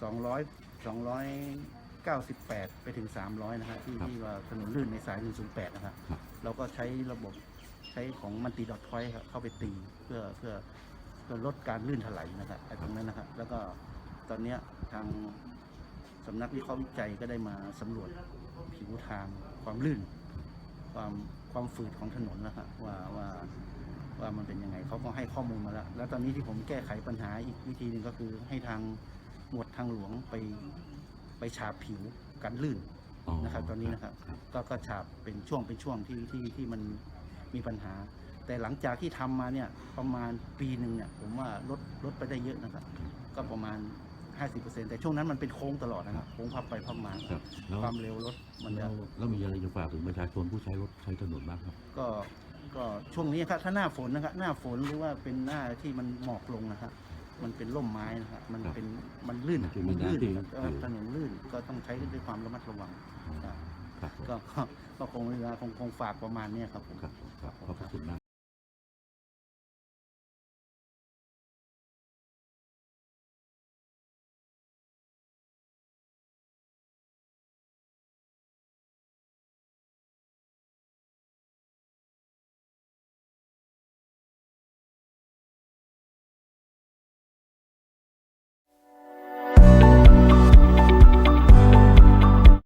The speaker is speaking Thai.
200 298 ไปถึง 300 นะฮะที่ครับที่ว่าถนนลื่นในสาย 108 นะครับครับ เราก็ใช้ระบบใช้ของมันตีดอทพอยต์ครับเข้าไปตีเพื่อเพื่อเพื่อลดการลื่นถลายนะครับไอ้ตรงนั้นนะครับแล้วก็ตอนเนี้ยทางสำนักวิเคราะห์วิจัยก็ได้มาสำรวจผิวทางความลื่น ความความฝืดของถนนนะครับว่าว่าว่ามันเป็นยังไงเขาก็ให้ข้อมูลมาแล้ว แล้วตอนนี้ที่ผมแก้ไขปัญหาอีกวิธีหนึ่งก็คือให้ทาง หมวดทางหลวงไปไปฉาบผิวกันลื่นอ๋อนะครับ ตอนนี้นะครับ ครับ ก็ก็ฉาบเป็นช่วงเป็นช่วงที่ที่ที่มันมีปัญหา แต่หลังจากที่ทำมาเนี่ยประมาณปีหนึ่งเนี่ยผมว่าลดลดไปได้เยอะนะครับ ก็ประมาณ 50%แต่ช่วงนั้นมันเป็นโค้งตลอดนะครับโค้งพับไปพับมาครับแล้วความเร็วรถมันจะ แล้วแล้วมีอะไรจะฝากถึงประชาชนผู้ใช้รถใช้ถนนบ้างครับ ก็ก็ช่วงนี้ครับถ้าหน้าฝนนะครับหน้าฝนหรือว่าเป็นหน้าที่มันหมอกลงนะครับ มันเป็นร่มไม้นะครับมันครับเป็นมันลื่นมันจะมีลื่นน้ำที่ครับเออถนนลื่นก็ต้องใช้ด้วยความระมัดระวังครับ ครับผมก็ก็ก็คงเวลาคงคงฝากประมาณเนี้ยครับผม ครับผมครับขอบพระคุณมาก